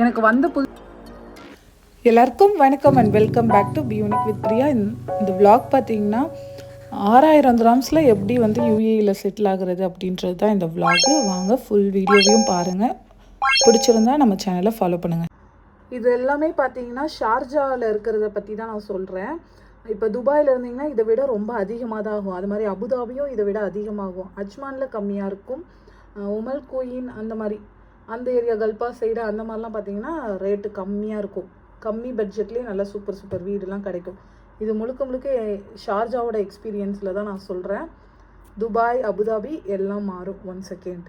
எனக்கு வந்த புது எல்லாருக்கும் வணக்கம் அண்ட் வெல்கம் பேக் டு பியூனிக் வித் பிரியா இந்த vlog பார்த்தீங்கன்னா ஆறாயிரம் கிராம்ஸில் எப்படி வந்து யூஏயில் செட்டில் ஆகுறது அப்படின்றது தான் இந்த vlog. வாங்க ஃபுல் வீடியோவையும் பாருங்கள் பிடிச்சிருந்தா நம்ம சேனலை ஃபாலோ பண்ணுங்கள் இது எல்லாமே பார்த்தீங்கன்னா ஷார்ஜாவில் இருக்கிறத பற்றி தான் நான் சொல்கிறேன் இப்போ துபாயில் இருந்தீங்கன்னா இதை விட ரொம்ப அதிகமாக தான் ஆகும். அது மாதிரி அபுதாபியும் இதை விட அதிகமாகும். அஜ்மானில் கம்மியாக இருக்கும். உமல் கோயின் அந்த மாதிரி. அந்த ஏரியா கல்பா சைடு அந்த மாதிரிலாம் பார்த்தீங்கன்னா ரேட்டு கம்மியாக இருக்கும். கம்மி பட்ஜெட்லேயே நல்ல சூப்பர் சூப்பர் வீடுலாம் கிடைக்கும். இது முழுக்க முழுக்க ஷார்ஜாவோட எக்ஸ்பீரியன்ஸில் தான் நான் சொல்கிறேன் துபாய் அபுதாபி எல்லாம் மாறும் ஒன் செகண்ட்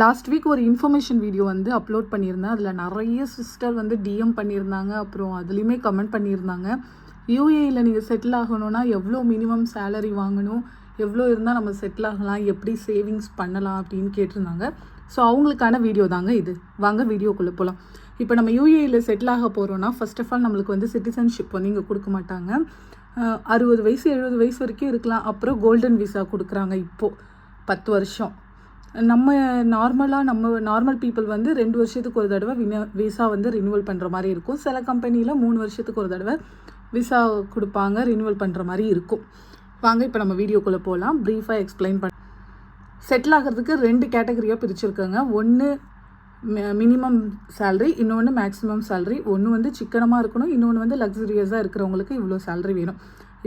லாஸ்ட் வீக் ஒரு இன்ஃபர்மேஷன் வீடியோ வந்து அப்லோட் பண்ணியிருந்தேன். அதில் நிறைய சிஸ்டர் வந்து டிஎம் பண்ணியிருந்தாங்க. அப்புறம் அதுலேயுமே கமெண்ட் பண்ணியிருந்தாங்க. யூஏயில் நீங்கள் செட்டில் ஆகணும்னா எவ்வளோ மினிமம் சேலரி வாங்கணும்? எவ்வளோ இருந்தால் நம்ம செட்டில் ஆகலாம்? எப்படி சேவிங்ஸ் பண்ணலாம்? அப்படின்னு கேட்டிருந்தாங்க. ஸோ அவங்களுக்கான வீடியோ தாங்க இது. வாங்க வீடியோக்குள்ளே போகலாம் இப்போ நம்ம யூஏயில் செட்டில் ஆக போகிறோன்னா ஃபர்ஸ்ட் ஆஃப் ஆல் நம்மளுக்கு வந்து சிட்டிசன்ஷிப் வந்து இங்கே கொடுக்க மாட்டாங்க. அறுபது வயசு எழுபது வயசு வரைக்கும் இருக்கலாம். அப்புறம் கோல்டன் விசா கொடுக்குறாங்க இப்போது பத்து வருஷம். நம்ம நார்மலாக நம்ம நார்மல் பீப்புள் வந்து ரெண்டு வருஷத்துக்கு ஒரு தடவை வின விசா வந்து ரினியூவல் பண்ணுற மாதிரி இருக்கும். சில கம்பெனியில் மூணு வருஷத்துக்கு ஒரு தடவை விசா கொடுப்பாங்க ரினியூவல் பண்ணுற மாதிரி இருக்கும். வாங்க இப்போ நம்ம வீடியோக்குள்ளே போகலாம் ப்ரீஃபாக எக்ஸ்பிளைன் பண்ண செட்டில் ஆகிறதுக்கு ரெண்டு கேட்டகரியாக பிரிச்சுருக்காங்க. ஒன்று மினிமம் சேல்ரி இன்னொன்று மேக்ஸிமம் சேல்ரி ஒன்று வந்து சிக்கனமாக இருக்கணும் இன்னொன்று வந்து லக்ஸரியஸாக இருக்கிறவங்களுக்கு இவ்வளோ சேல்ரி வேணும்.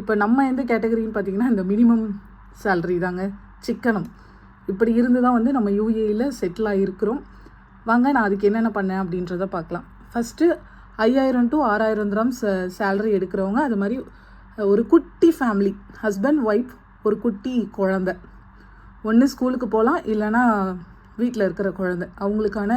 இப்போ நம்ம எந்த கேட்டகரின்னு பார்த்தீங்கன்னா இந்த மினிமம் சேல்ரி தாங்க சிக்கனம். இப்படி இருந்து தான் வந்து நம்ம யூஏயில் செட்டில் ஆகிருக்கிறோம் வாங்க நான் அதுக்கு என்னென்ன பண்ணேன் அப்படின்றத பார்க்கலாம். ஃபஸ்ட்டு ஐயாயிரம் டு ஆறாயிரம் க்ராம் ச சேல்ரி எடுக்கிறவங்க அது மாதிரி ஒரு குட்டி ஃபேமிலி ஹஸ்பண்ட் ஒய்ஃப் ஒரு குட்டி குழந்தை. ஒன்று ஸ்கூலுக்கு போகலாம் இல்லைன்னா வீட்டில் இருக்கிற குழந்தை. அவங்களுக்கான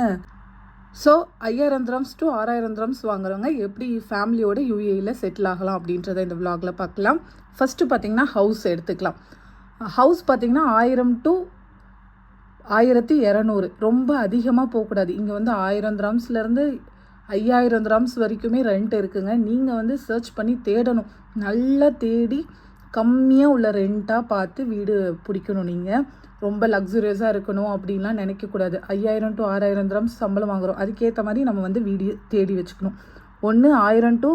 ஸோ ஐயாயிரம் திரம்ஸ் டு ஆறாயிரம் திரம்ஸ் வாங்குறவங்க எப்படி ஃபேமிலியோட யூஏயில் செட்டில் ஆகலாம் அப்படின்றத இந்த விலாகில் பார்க்கலாம். ஃபஸ்ட்டு பார்த்திங்கன்னா ஹவுஸ் எடுத்துக்கலாம். ஹவுஸ் பார்த்திங்கன்னா ஆயிரம் டு ஆயிரத்தி இரநூறு. ரொம்ப அதிகமாக போகக்கூடாது. இங்கே வந்து ஆயிரம் கிராம்ஸ்லேருந்து ஐயாயிரம் கிராம்ஸ் வரைக்குமே ரெண்ட் இருக்குங்க. நீங்கள் வந்து சர்ச் பண்ணி தேடணும். நல்லா தேடி கம்மியாக உள்ள ரெண்ட்டாக பார்த்து வீடு பிடிக்கணும் நீங்கள் ரொம்ப லக்ஸுரியஸாக இருக்கணும் அப்படின்லாம் நினைக்கக்கூடாது. ஐயாயிரம் டு ஆறாயிரம் கிராம்ஸ் சம்பளம் வாங்குறோம். அதுக்கேற்ற மாதிரி நம்ம வந்து வீடு தேடி வச்சுக்கணும். ஒன்று ஆயிரம் டு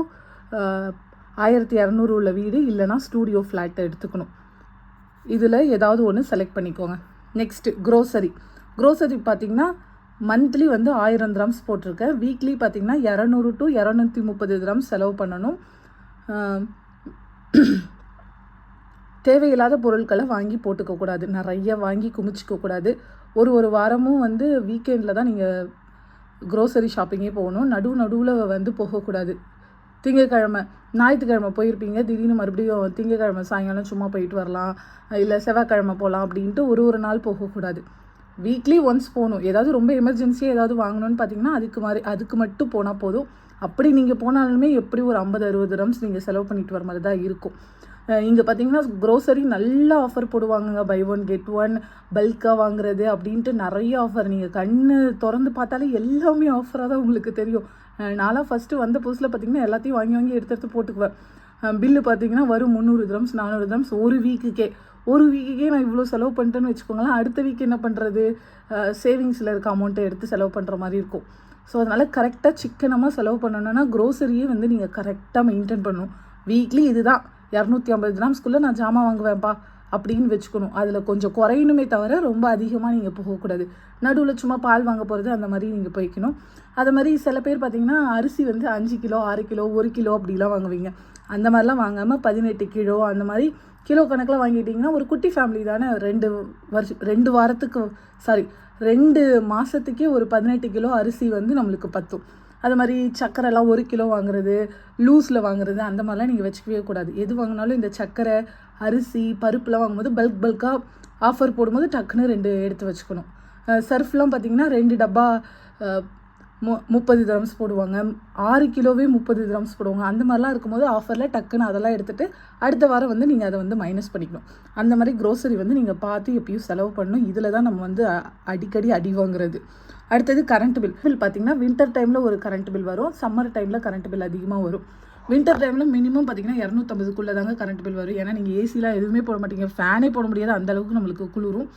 ஆயிரத்தி இரநூறு உள்ள வீடு இல்லைனா ஸ்டூடியோ ஃப்ளாட்டை எடுத்துக்கணும். இதில் ஏதாவது ஒன்று செலக்ட் பண்ணிக்கோங்க. நெக்ஸ்ட்டு க்ரோசரி க்ரோசரி பார்த்தீங்கன்னா மந்த்லி வந்து ஆயிரம் கிராம்ஸ் போட்டிருக்கேன். வீக்லி பார்த்தீங்கன்னா இரநூறு டு இரநூத்தி முப்பது கிராம்ஸ் செலவு பண்ணணும். தேவையில்லாத பொருட்களை வாங்கி போட்டுக்கக்கூடாது நிறைய வாங்கி குமிச்சிக்க கூடாது. ஒரு ஒரு வாரமும் வந்து வீக்கெண்டில் தான் நீங்கள் க்ரோசரி ஷாப்பிங்கே போகணும். நடுவு நடுவில் வந்து போகக்கூடாது திங்கக்கிழமை ஞாயிற்றுக்கிழமை போயிருப்பீங்க. திடீர்னு மறுபடியும் திங்கக்கிழமை சாயங்காலம் சும்மா போயிட்டு வரலாம். இல்லை செவ்வாய்க்கிழமை போகலாம் அப்படின்ட்டு ஒரு ஒரு நாள் போகக்கூடாது வீக்லி ஒன்ஸ் போகணும். ஏதாவது ரொம்ப எமர்ஜென்சியாக ஏதாவது வாங்கணும்னு பார்த்தீங்கன்னா அதுக்கு மாதிரி அதுக்கு மட்டும் போனால் போதும். அப்படி நீங்கள் போனாலுமே எப்படி ஒரு ஐம்பது அறுபது ரம்ஸ் நீங்கள் செலவு பண்ணிட்டு வர மாதிரி தான் இருக்கும். இங்கே பார்த்தீங்கன்னா க்ரோசரி நல்ல ஆஃபர் போடுவாங்கங்க. பை ஒன் கெட் ஒன் பல்காக வாங்குறது அப்படின்ட்டு நிறைய ஆஃபர் நீங்கள் கண் திறந்து பார்த்தாலே எல்லாமே ஆஃபராக தான் உங்களுக்கு தெரியும். நான்லாம் ஃபஸ்ட்டு வந்த புதுசில் பார்த்தீங்கன்னா எல்லாத்தையும் வாங்கி வாங்கி எடுத்து எடுத்து போட்டுக்குவேன். பில்லு பார்த்தீங்கன்னா வரும் முந்நூறு கிராம்ஸ் நானூறு கிராம்ஸ் ஒரு வீக்குக்கே ஒரு வீக்குக்கே நான் இவ்வளோ செலவு பண்ணிட்டேன்னு வச்சுக்கோங்களேன். அடுத்த வீக் என்ன பண்ணுறது சேவிங்ஸில் இருக்க அமௌண்ட்டை எடுத்து செலவு பண்ணுற மாதிரி இருக்கும். ஸோ அதனால் கரெக்டாக சிக்கனமாக செலவு பண்ணணும்னா க்ரோசரியே வந்து நீங்கள் கரெக்டாக மெயின்டைன் பண்ணணும். வீக்லி இதுதான். இரநூத்தி ஐம்பது கிராம்ஸ்க்குள்ளே நான் ஜாமான் வாங்குவேன்ப்பா அப்படின்னு வச்சுக்கணும். அதில் கொஞ்சம் குறையணுமே தவிர ரொம்ப அதிகமாக நீங்கள் போகக்கூடாது. நடுவில் சும்மா பால் வாங்க போகிறது அந்த மாதிரி நீங்கள் போய்க்கணும். அது மாதிரி சில பேர் பார்த்தீங்கன்னா அரிசி வந்து அஞ்சு கிலோ ஆறு கிலோ ஒரு கிலோ அப்படிலாம் வாங்குவீங்க. அந்த மாதிரிலாம் வாங்காமல் பதினெட்டு கிலோ அந்த மாதிரி கிலோ கணக்கில் வாங்கிட்டிங்கன்னா ஒரு குட்டி ஃபேமிலி தானே ரெண்டு வருஷம் ரெண்டு வாரத்துக்கு சாரி ரெண்டு மாதத்துக்கே ஒரு பதினெட்டு கிலோ அரிசி வந்து நம்மளுக்கு பத்தும். அது மாதிரி சக்கரைலாம் ஒரு கிலோ வாங்குறது லூஸில் வாங்குறது அந்த மாதிரிலாம் நீங்கள் வச்சுக்கவே கூடாது. எது வாங்கினாலும் இந்த சக்கரை அரிசி பருப்புலாம் வாங்கும்போது பல்க் பல்காக ஆஃபர் போடும்போது டக்குன்னு ரெண்டு எடுத்து வச்சுக்கணும். சர்ஃப்லாம் பார்த்தீங்கன்னா ரெண்டு டப்பா மு முப்பது கிராம்ஸ் போடுவாங்க. ஆறு கிலோவே முப்பது கிராம்ஸ் போடுவாங்க. அந்த மாதிரிலாம் இருக்கும்போது ஆஃபரில் டக்குன்னு அதெல்லாம் எடுத்துகிட்டு அடுத்த வாரம் வந்து நீங்கள் அதை வந்து மைனஸ் பண்ணிக்கணும். அந்த மாதிரி க்ரோசரி வந்து நீங்கள் பார்த்து எப்பயும் செலவு பண்ணணும். இதில் தான் நம்ம வந்து அடிக்கடி அடி வாங்குறது. அடுத்தது கரண்ட் பில் பில் பார்த்தீங்கன்னா வின்டர் டைமில் ஒரு கரண்ட் பில் வரும். சம்மர் டைமில் கரண்ட் பில் அதிகமாக வரும். வின்டர் டைமில் மினிமம் பார்த்தீங்கன்னா இரநூத்தம்பதுக்குள்ளே தாங்க கரண்ட் பில் வரும். ஏன்னா நீங்கள் ஏசிலாம் எதுவுமே போட மாட்டீங்க. ஃபேனே போட முடியாது. அந்த அளவுக்கு நம்மளுக்கு குளிரும்.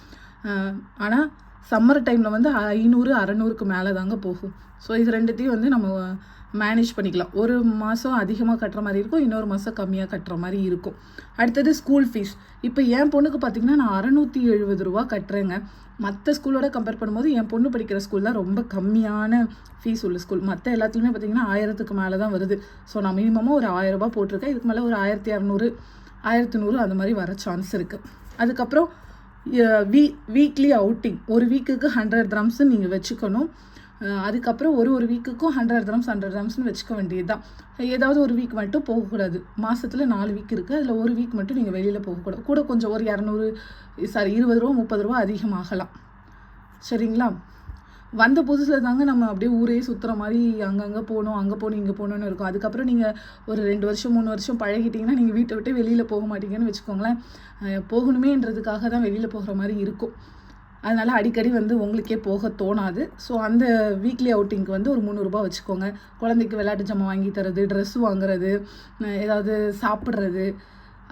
ஆனால் சம்மர் டைமில் வந்து ஐநூறு அறநூறுக்கு மேலே தாங்க போகும். ஸோ இது ரெண்டுத்தையும் வந்து நம்ம மேனேஜ் பண்ணிக்கலாம். ஒரு மாதம் அதிகமாக கட்டுற மாதிரி இருக்கும். இன்னொரு மாதம் கம்மியாக கட்டுற மாதிரி இருக்கும். அடுத்தது ஸ்கூல் ஃபீஸ் இப்போ என் பொண்ணுக்கு பார்த்தீங்கன்னா நான் அறநூற்றி எழுபது ரூபா கட்டுறேங்க. மற்ற ஸ்கூலோட கம்பேர் பண்ணும்போது என் பொண்ணு படிக்கிற ஸ்கூல் தான் ரொம்ப கம்மியான ஃபீஸ் உள்ள ஸ்கூல் மற்ற எல்லாத்துலேயுமே பார்த்தீங்கன்னா ஆயிரத்துக்கு மேலே தான் வருது. ஸோ நான் மினிமமாக ஒரு ஆயிரம் போட்டிருக்கேன். இதுக்கு மேலே ஒரு ஆயிரத்தி இரநூறு ஆயிரத்தி நூறு அந்த மாதிரி வர சான்ஸ் இருக்குது அதுக்கப்புறம் வீ வீக்லி அவுட்டிங் ஒரு வீக்குக்கு ஹண்ட்ரட் கிராம்ஸு நீங்கள் வச்சுக்கணும். அதுக்கப்புறம் ஒரு ஒரு வீக்குக்கும் ஹண்ட்ரட் கிராம்ஸ் ஹண்ட்ரட் கிராம்ஸ்னு வச்சுக்க வேண்டியது தான் ஏதாவது ஒரு வீக் மட்டும் போகக்கூடாது. மாதத்தில் நாலு வீக் இருக்குது அதில் ஒரு வீக் மட்டும் நீங்கள் வெளியில் போகக்கூடாது. கூட கொஞ்சம் ஒரு இரநூறு சாரி இருபது ரூபா முப்பது ரூபா அதிகமாகலாம். சரிங்களா? வந்த புதுசில் தாங்க நம்ம அப்படியே ஊரே சுற்றுற மாதிரி அங்கங்கே போகணும் அங்கே போகணும் இங்கே போகணுன்னு இருக்கும். அதுக்கப்புறம் நீங்கள் ஒரு ரெண்டு வருஷம் மூணு வருஷம் பழகிட்டிங்கன்னா நீங்கள் வீட்டை விட்டு வெளியில் போக மாட்டீங்கன்னு வச்சுக்கோங்களேன். போகணுமேன்றதுக்காக தான் வெளியில் போகிற மாதிரி இருக்கும். அதனால் அடிக்கடி வந்து உங்களுக்கே போக தோணாது. ஸோ அந்த வீக்லி அவுட்டிங்க்கு வந்து ஒரு முந்நூறுரூபா வச்சுக்கோங்க. குழந்தைக்கு விளையாட்டு ஜாமான் வாங்கி தரது ட்ரெஸ் வாங்குறது ஏதாவது சாப்பிட்றது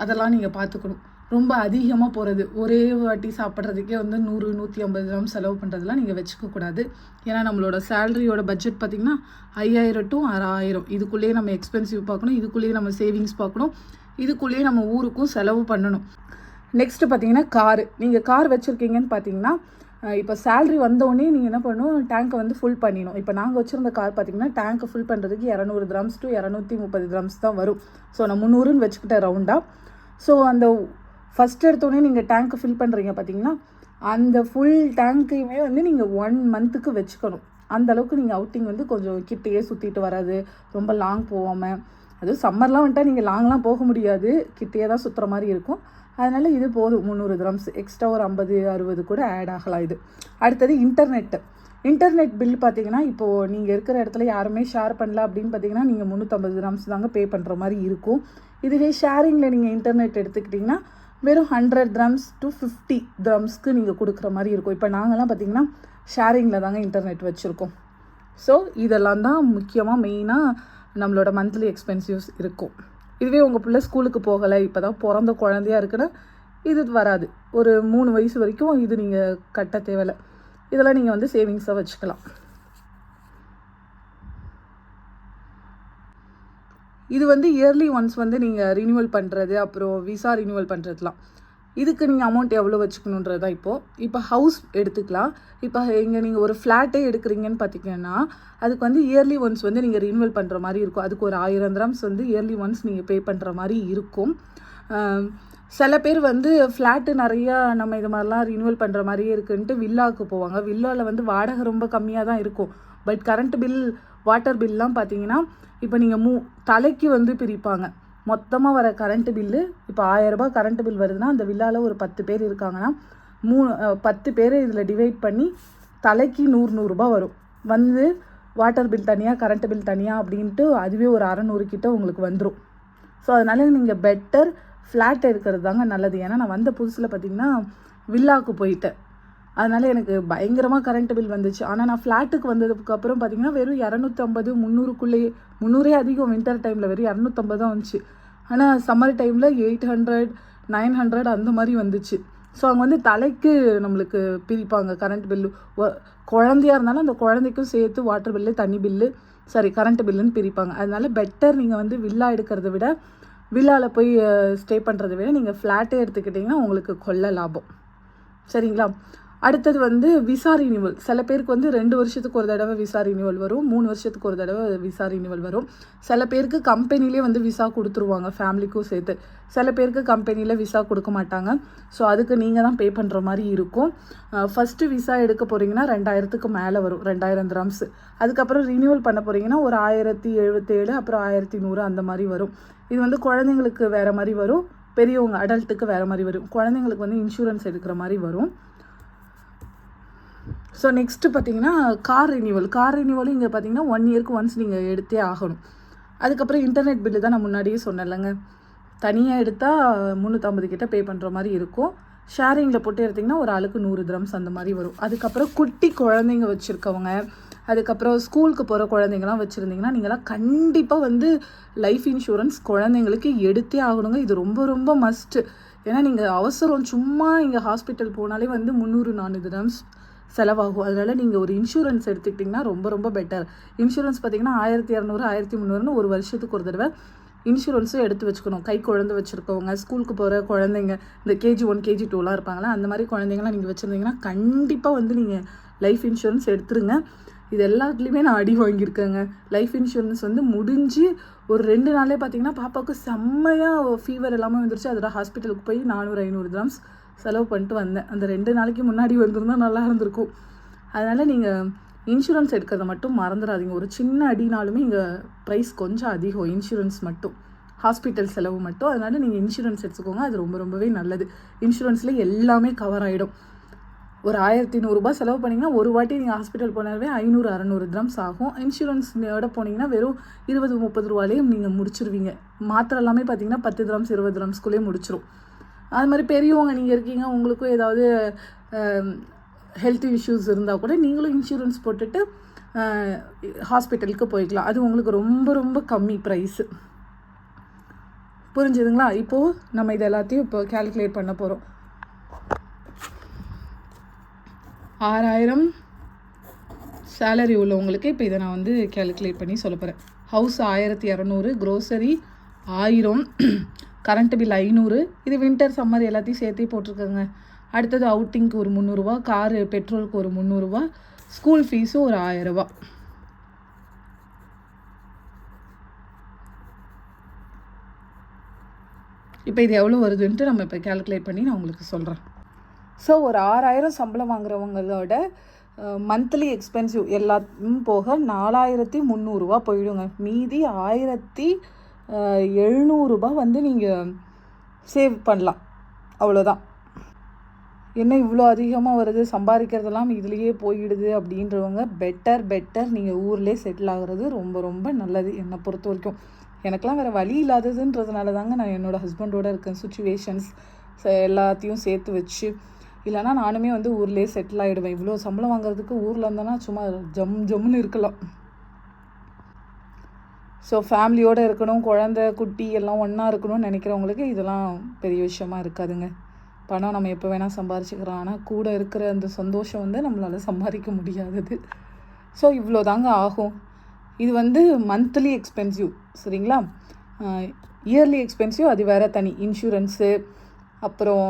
அதெல்லாம் நீங்கள் பார்த்துக்கணும் ரொம்ப அதிகமாக போகிறது ஒரே வாட்டி சாப்பிட்றதுக்கே வந்து நூறு நூற்றி ஐம்பது கிராம் செலவு பண்ணுறதுலாம் நீங்கள் வச்சுக்கக்கூடாது ஏன்னா நம்மளோட சேலரியோட பட்ஜெட் பார்த்திங்கன்னா ஐயாயிரம் டு ஆறாயிரம். இதுக்குள்ளேயே நம்ம எக்ஸ்பென்சிவ் பார்க்கணும் இதுக்குள்ளேயே நம்ம சேவிங்ஸ் பார்க்கணும் இதுக்குள்ளேயே நம்ம ஊருக்கும் செலவு பண்ணணும். நெக்ஸ்ட்டு பார்த்தீங்கன்னா காரு. நீங்கள் கார் வச்சுருக்கீங்கன்னு பார்த்தீங்கன்னா இப்போ சேல்ரி வந்தோடனே நீங்கள் என்ன பண்ணணும்? டேங்க்கை வந்து ஃபுல் பண்ணிடணும். இப்போ நாங்கள் வச்சுருந்த கார் பார்த்தீங்கன்னா டேங்க்கை ஃபுல் பண்ணுறதுக்கு இரநூறு கிராம்ஸ் டு இரநூத்தி முப்பது கிராம்ஸ் தான் வரும். ஸோ நான் முந்நூறுன்னு வச்சுக்கிட்டேன் ரவுண்டாக ஸோ அந்த ஃபஸ்ட் எடுத்தோடனே நீங்கள் டேங்க்கை ஃபில் பண்ணுறீங்க பார்த்தீங்கன்னா அந்த ஃபுல் டேங்க்கையுமே வந்து நீங்கள் ஒன் மந்த்துக்கு வச்சுக்கணும். அந்த அளவுக்கு நீங்கள் அவுட்டிங் வந்து கொஞ்சம் கிட்டேயே சுற்றிட்டு வராது ரொம்ப லாங் போகாமல் அதுவும் சம்மர்லாம் வந்துட்டால் நீங்கள் லாங்லாம் போக முடியாது. கிட்டேயே தான் சுற்றுற மாதிரி இருக்கும். அதனால் இது போதும். முந்நூறு கிராம்ஸ் எக்ஸ்ட்ரா ஒரு ஐம்பது அறுபது கூட ஆட் ஆகலாம் இது. அடுத்தது இன்டர்நெட்டு இன்டர்நெட் பில் பார்த்தீங்கன்னா இப்போது நீங்கள் இருக்கிற இடத்துல யாருமே ஷேர் பண்ணல அப்படின்னு பார்த்தீங்கன்னா நீங்கள் முந்நூற்றம்பது கிராம்ஸ் தாங்க பே பண்ணுற மாதிரி இருக்கும். இதுவே ஷேரிங்கில் நீங்கள் இன்டர்நெட் எடுத்துக்கிட்டிங்கன்னா வெறும் ஹண்ட்ரட் கிராம்ஸ் டு ஃபிஃப்டி கிராம்ஸ்க்கு நீங்கள் கொடுக்குற மாதிரி இருக்கும். இப்போ நாங்கள்லாம் பார்த்தீங்கன்னா ஷேரிங்கில் தாங்க இன்டர்நெட் வச்சுருக்கோம். ஸோ இதெல்லாம் தான் முக்கியமாக மெயினாக நம்மளோட மந்த்லி எக்ஸ்பென்சிவ்ஸ் இருக்கும். இதுவே உங்கள் பிள்ளை ஸ்கூலுக்கு போகலை இப்போ தான் பிறந்த குழந்தையா இருக்குன்னா இது வராது. ஒரு மூணு வயசு வரைக்கும் இது நீங்கள் கட்ட தேவையில்லை. இதெல்லாம் நீங்கள் வந்து சேவிங்ஸாக வச்சுக்கலாம். இது வந்து இயர்லி ஒன்ஸ் வந்து நீங்கள் ரினியூவல் பண்ணுறது அப்புறம் விசா ரினியூவல் பண்ணுறதுலாம் இதுக்கு நீங்கள் அமௌண்ட் எவ்வளோ வச்சுக்கணுன்றது இப்போது இப்போ ஹவுஸ் எடுத்துக்கலாம். இப்போ இங்கே நீங்கள் ஒரு ஃப்ளாட்டே எடுக்கிறீங்கன்னு பார்த்தீங்கன்னா அதுக்கு வந்து இயர்லி ஒன்ஸ் வந்து நீங்கள் ரினிவல் பண்ணுற மாதிரி இருக்கும். அதுக்கு ஒரு ஆயிரம் கிராம்ஸ் வந்து இயர்லி ஒன்ஸ் நீங்கள் பே பண்ணுற மாதிரி இருக்கும். சில பேர் வந்து ஃப்ளாட்டு நிறையா நம்ம இது மாதிரிலாம் ரினியூவல் பண்ணுற மாதிரியே இருக்குன்ட்டு வில்லாவுக்கு போவாங்க. வில்லாவில் வந்து வாடகை ரொம்ப கம்மியாக தான் இருக்கும் பட் கரண்ட் பில் வாட்டர் பில்லாம் பார்த்தீங்கன்னா இப்போ நீங்கள் மூ தலைக்கு வந்து பிரிப்பாங்க. மொத்தமாக வர கரண்ட் பில்லு இப்போ ஆயரரூபா கரண்ட் பில் வருதுன்னா அந்த வில்லாவில் ஒரு பத்து பேர் இருக்காங்கன்னா மூணு பத்து பேர் இதில் டிவைட் பண்ணி தலைக்கு நூறு நூறுரூபா வரும். வந்து வாட்டர் பில் தனியாக கரண்ட் பில் தனியாக அப்படின்ட்டு அதுவே ஒரு அறநூறு கிட்ட உங்களுக்கு வந்துடும் ஸோ அதனால் நீங்கள் பெட்டர் ஃப்ளாட் இருக்கிறது தாங்க நல்லது. ஏன்னா நான் வந்த புதுசில் பார்த்தீங்கன்னா வில்லாவுக்கு போயிட்டேன். அதனால் எனக்கு பயங்கரமாக கரண்ட் பில் வந்துச்சு. ஆனால் நான் ஃப்ளாட்டுக்கு வந்ததுக்கு அப்புறம் பார்த்தீங்கன்னா வெறும் இரநூத்தம்பது முந்நூறுக்குள்ளேயே முந்நூறே அதிகம் வின்டர் டைமில் வெறும் இரநூத்தம்பது தான் வந்துச்சு. ஆனால் சம்மர் டைமில் எயிட் ஹண்ட்ரட் நைன் ஹண்ட்ரட் அந்த மாதிரி வந்துச்சு. ஸோ அவங்க வந்து தலைக்கு நம்மளுக்கு பிரிப்பாங்க கரண்ட் பில்லு குழந்தையா இருந்தாலும் அந்த குழந்தைக்கும் சேர்த்து வாட்டர் பில்லு தண்ணி பில்லு சாரி கரண்ட் பில்லுன்னு பிரிப்பாங்க. அதனால பெட்டர் நீங்கள் வந்து வில்லா எடுக்கிறத விட வில்லாவில் போய் ஸ்டே பண்ணுறத விட நீங்கள் ஃப்ளாட்டே எடுத்துக்கிட்டிங்கன்னா உங்களுக்கு கொள்ள லாபம். சரிங்களா? அடுத்தது வந்து விசா ரினியூவல் சில பேருக்கு வந்து ரெண்டு வருஷத்துக்கு ஒரு தடவை விசா ரினியூவல் வரும் மூணு வருஷத்துக்கு ஒரு தடவை விசா ரினியூவல் வரும். சில பேருக்கு கம்பெனிலே வந்து விசா கொடுத்துருவாங்க ஃபேமிலிக்கும் சேர்த்து. சில பேருக்கு கம்பெனியில் விசா கொடுக்க மாட்டாங்க. ஸோ அதுக்கு நீங்கள் தான் பே பண்ணுற மாதிரி இருக்கும். ஃபஸ்ட்டு விசா எடுக்க போகிறீங்கன்னா ரெண்டாயிரத்துக்கு மேலே வரும் ரெண்டாயிரம் கிராம்ஸ் அதுக்கப்புறம் ரினியூவல் பண்ண போகிறீங்கன்னா ஒரு ஆயிரத்தி எழுபத்தேழு அப்புறம் ஆயிரத்தி நூறு அந்த மாதிரி வரும். இது வந்து குழந்தைங்களுக்கு வேறு மாதிரி வரும் பெரியவங்க அடல்ட்டுக்கு வேறு மாதிரி வரும். குழந்தைங்களுக்கு வந்து இன்சூரன்ஸ் எடுக்கிற மாதிரி வரும். ஸோ நெக்ஸ்ட்டு பார்த்தீங்கன்னா கார் ரினியூவல் கார் ரினியூவலும் இங்கே பார்த்தீங்கன்னா ஒன் இயர்க்கு ஒன்ஸ் நீங்கள் எடுத்தே ஆகணும். அதுக்கப்புறம் இன்டர்நெட் பில்லு தான் நான் முன்னாடியே சொன்னேன்லங்க. தனியாக எடுத்தால் முந்நூற்றம்பது கிட்ட பே பண்ணுற மாதிரி இருக்கும். ஷேரிங்கில் போட்டு எடுத்திங்கன்னா ஒரு ஆளுக்கு நூறு கிராம்ஸ் அந்த மாதிரி வரும். அதுக்கப்புறம் குட்டி குழந்தைங்க வச்சுருக்கவங்க அதுக்கப்புறம் ஸ்கூலுக்கு போகிற குழந்தைங்கலாம் வச்சுருந்தீங்கன்னா நீங்களாம் கண்டிப்பாக வந்து லைஃப் இன்சூரன்ஸ் குழந்தைங்களுக்கு எடுத்தே ஆகணுங்க. இது ரொம்ப ரொம்ப மஸ்ட்டு ஏன்னா நீங்கள் அவசரம் சும்மா இங்கே ஹாஸ்பிட்டல் போனாலே வந்து முந்நூறு நானூறு கிராம்ஸ் செலவாகும். அதனால் நீங்கள் ஒரு இன்சூரன்ஸ் எடுத்துக்கிட்டிங்கன்னா ரொம்ப ரொம்ப பெட்டர் இன்சூரன்ஸ் பார்த்தீங்கன்னா ஆயிரத்தி இரநூறு ஆயிரத்தி முந்நூறுன்னு ஒரு வருஷத்துக்கு ஒரு தடவை இன்சூரன்ஸும் எடுத்து வச்சுக்கணும். கை குழந்தை வச்சுருக்கவங்க ஸ்கூலுக்கு போகிற குழந்தைங்க இந்த கேஜி ஒன் கேஜி டூலாம் இருப்பாங்களா அந்த மாதிரி குழந்தைங்களாம் நீங்கள் வச்சுருந்தீங்கன்னா கண்டிப்பாக வந்து நீங்கள் லைஃப் இன்சூரன்ஸ் எடுத்துருங்க. இது எல்லாத்துலேயுமே நான் அடி வாங்கியிருக்கேங்க. லைஃப் இன்சூரன்ஸ் வந்து முடிஞ்சு ஒரு ரெண்டு நாளே பார்த்தீங்கன்னா பாப்பாவுக்கு செம்மையாக ஃபீவர் எல்லாமே வந்துருச்சு. அதோட ஹாஸ்பிட்டலுக்கு போய் நானூறு ஐநூறு கிராம்ஸ் செலவு பண்ணிட்டு வந்தேன். அந்த ரெண்டு நாளைக்கு முன்னாடி வந்திருந்தால் நல்லா இருந்திருக்கும். அதனால் நீங்கள் இன்சூரன்ஸ் எடுக்கிறத மட்டும் மறந்துடாதீங்க. ஒரு சின்ன அடினாலுமே இங்கே ப்ரைஸ் கொஞ்சம் அதிகம். இன்சூரன்ஸ் மட்டும். ஹாஸ்பிட்டல் செலவு மட்டும். அதனால் நீங்கள் இன்சூரன்ஸ் எடுத்துக்கோங்க. அது ரொம்ப ரொம்பவே நல்லது. இன்சூரன்ஸில் எல்லாமே கவர் ஆகிடும் ஒரு ஆயிரத்தி நூறுரூபா செலவு பண்ணிங்கன்னா ஒரு வாட்டி நீங்கள் ஹாஸ்பிட்டல் போனாலே ஐநூறு அறநூறு கிராம்ஸ் ஆகும். இன்சூரன்ஸோட போனீங்கன்னா வெறும் இருபது முப்பது ரூபாலேயும் நீங்கள் முடிச்சிருவீங்க. மாத்திரை எல்லாமே பார்த்தீங்கன்னா பத்து கிராம்ஸ் இருபது கிராம்ஸ்குள்ளேயே முடிச்சிடும் அது மாதிரி பெரியவங்க நீங்கள் இருக்கீங்க உங்களுக்கும் ஏதாவது ஹெல்த் இஷ்யூஸ் இருந்தால் கூட நீங்களும் இன்சூரன்ஸ் போட்டுட்டு ஹாஸ்பிட்டலுக்கு போய்க்கலாம். அது உங்களுக்கு ரொம்ப ரொம்ப கம்மி ப்ரைஸு புரிஞ்சுதுங்களா? இப்போது நம்ம இது எல்லாத்தையும் இப்போ கேல்குலேட் பண்ண போகிறோம் ஆறாயிரம் சேலரி உள்ளவங்களுக்கு இப்போ இதை நான் வந்து கேல்குலேட் பண்ணி சொல்ல போகிறேன் ஹவுஸ் ஆயிரத்தி இரநூறு க்ரோசரி ஆயிரம் கரண்ட் பில் ஐநூறு. இது வின்டர் சம்மர் எல்லாத்தையும் சேர்த்தே போட்டிருக்கோங்க. அடுத்தது அவுட்டிங்க்கு ஒரு முந்நூறுரூவா காரு பெட்ரோலுக்கு ஒரு முந்நூறுரூவா ஸ்கூல் ஃபீஸும் ஒரு ஆயிரரூபா இப்போ இது எவ்வளோ வருதுன்ட்டு நம்ம இப்போ கேல்குலேட் பண்ணி நான் உங்களுக்கு சொல்கிறேன் ஸோ ஒரு ஆறாயிரம் சம்பளம் வாங்குறவங்களோட மந்த்லி எக்ஸ்பென்சிவ் எல்லாத்தையும் போக நாலாயிரத்தி முந்நூறுரூவா போயிடுங்க. மீதி ஆயிரத்தி எழுநூறுபா வந்து நீங்கள் சேவ் பண்ணலாம். அவ்வளோதான் என்ன இவ்வளோ அதிகமாக வருது? சம்பாதிக்கிறதெல்லாம் இதுலேயே போயிடுது அப்படின்றவங்க பெட்டர் பெட்டர் நீங்கள் ஊர்லேயே செட்டில் ஆகிறது ரொம்ப ரொம்ப நல்லது என்னை பொறுத்த வரைக்கும். எனக்கெலாம் வேறு வழி இல்லாததுன்றதுனால தாங்க நான் என்னோடய ஹஸ்பண்டோட இருக்கேன். சுச்சுவேஷன்ஸ் எல்லாத்தையும் சேர்த்து வச்சு. இல்லைனா நானுமே வந்து ஊர்லேயே செட்டில் ஆகிடுவேன் இவ்வளோ சம்பளம் வாங்குறதுக்கு ஊரில் இருந்தேன்னா சும்மா ஜம் ஜம்முன்னு இருக்கலாம். ஸோ ஃபேமிலியோடு இருக்கணும் குழந்த குட்டி எல்லாம் ஒன்றா இருக்கணும்னு நினைக்கிறவங்களுக்கு இதெல்லாம் பெரிய விஷயமா இருக்காதுங்க. பணம் நம்ம எப்போ வேணால் சம்பாரிச்சுக்கிறோம் ஆனால் கூட இருக்கிற அந்த சந்தோஷம் வந்து நம்மளால் சம்பாதிக்க முடியாதது. ஸோ இவ்வளோ தாங்க ஆகும். இது வந்து மந்த்லி எக்ஸ்பென்சிவ் சரிங்களா? இயர்லி எக்ஸ்பென்சிவ் அது வேறு தனி. இன்சூரன்ஸு அப்புறம்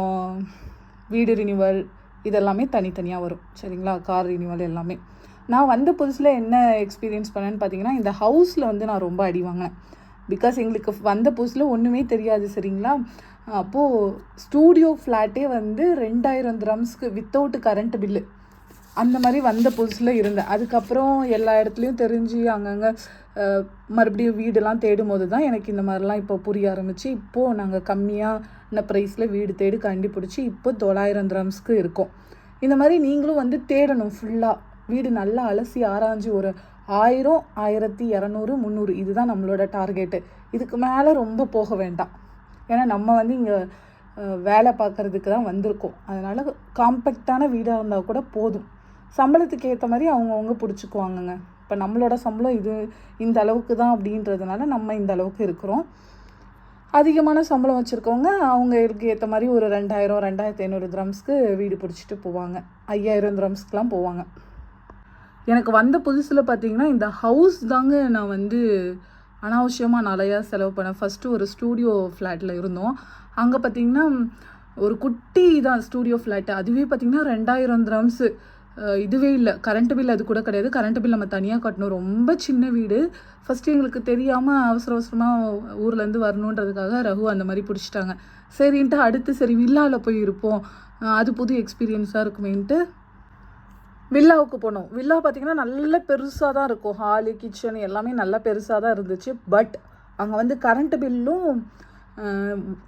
வீடு ரினியூவல் இதெல்லாமே தனித்தனியாக வரும் சரிங்களா? கார் ரினியூவல் எல்லாமே. நான் வந்த புதுசில் என்ன எக்ஸ்பீரியன்ஸ் பண்ணேன்னு பார்த்தீங்கன்னா இந்த ஹவுஸில் வந்து நான் ரொம்ப அடி வாங்கினேன். பிகாஸ் எங்களுக்கு வந்த புதுசில் ஒன்றுமே தெரியாது சரிங்களா? அப்போது ஸ்டூடியோ ஃப்ளாட்டே வந்து ரெண்டாயிரம் ட்ரம்ஸ்க்கு வித்தவுட் கரண்ட் பில்லு அந்த மாதிரி வந்த புதுசில் இருந்தேன். அதுக்கப்புறம் எல்லா இடத்துலையும் தெரிஞ்சு அங்கங்கே மறுபடியும் வீடெல்லாம் தேடும் போது தான் எனக்கு இந்த மாதிரிலாம் இப்போ புரிய ஆரம்பிச்சு இப்போது நாங்கள் கம்மியான ப்ரைஸில் வீடு தேடி கண்டுபிடிச்சி இப்போ தொள்ளாயிரம் ட்ரம்ஸ்க்கு இருக்கோம். இந்த மாதிரி நீங்களும் வந்து தேடணும் ஃபுல்லாக வீடு நல்லா அலசி ஆராய்ஞ்சு ஒரு ஆயிரம் ஆயிரத்தி இரநூறு முந்நூறு இதுதான் நம்மளோட டார்கெட்டு இதுக்கு மேலே ரொம்ப போக வேண்டாம். ஏன்னா நம்ம வந்து இங்கே வேலை பார்க்குறதுக்கு தான் வந்திருக்கோம். அதனால் காம்பேக்டான வீடாக இருந்தால் கூட போதும். சம்பளத்துக்கு ஏற்ற மாதிரி அவங்கவுங்க பிடிச்சிக்குவாங்கங்க. இப்போ நம்மளோட சம்பளம் இது இந்த அளவுக்கு தான் அப்படின்றதுனால நம்ம இந்த அளவுக்கு இருக்கிறோம். அதிகமான சம்பளம் வச்சுருக்கவங்க அவங்களுக்கு ஏற்ற மாதிரி ஒரு ரெண்டாயிரம் ரெண்டாயிரத்தி ஐநூறு கிராம்ஸ்க்கு வீடு பிடிச்சிட்டு போவாங்க. ஐயாயிரம் கிராம்ஸ்க்கெலாம் போவாங்க. எனக்கு வந்த புதுசில் பார்த்தீங்கன்னா இந்த ஹவுஸ் தாங்க நான் வந்து அனாவசியமாக நிறையா செலவு பண்ணேன். ஃபஸ்ட்டு ஒரு ஸ்டூடியோ ஃப்ளாட்டில் இருந்தோம். அங்கே பார்த்திங்கன்னா ஒரு குட்டி தான் ஸ்டூடியோ ஃப்ளாட்டு அதுவே பார்த்திங்கன்னா ரெண்டாயிரம் ட்ரம்ஸு இதுவே இல்லை. கரண்ட் பில் அது கூட கிடையாது. கரண்ட் பில் நம்ம தனியாக கட்டணும். ரொம்ப சின்ன வீடு. ஃபஸ்ட்டு எங்களுக்கு தெரியாமல் அவசர அவசரமாக ஊர்லேருந்து வரணுன்றதுக்காக ரகு அந்த மாதிரி பிடிச்சிட்டாங்க. சரின்ட்டு அடுத்து சரி வில்லாவில் போய் இருப்போம். அது புது எக்ஸ்பீரியன்ஸாக இருக்குமேன்ட்டு வில்லாவுக்கு போனோம். வில்லா பார்த்திங்கன்னா நல்ல பெருசாக தான் இருக்கும். ஹாலு கிச்சன் எல்லாமே நல்லா பெருசாக தான் இருந்துச்சு. பட் அங்கே வந்து கரண்ட்டு பில்லும்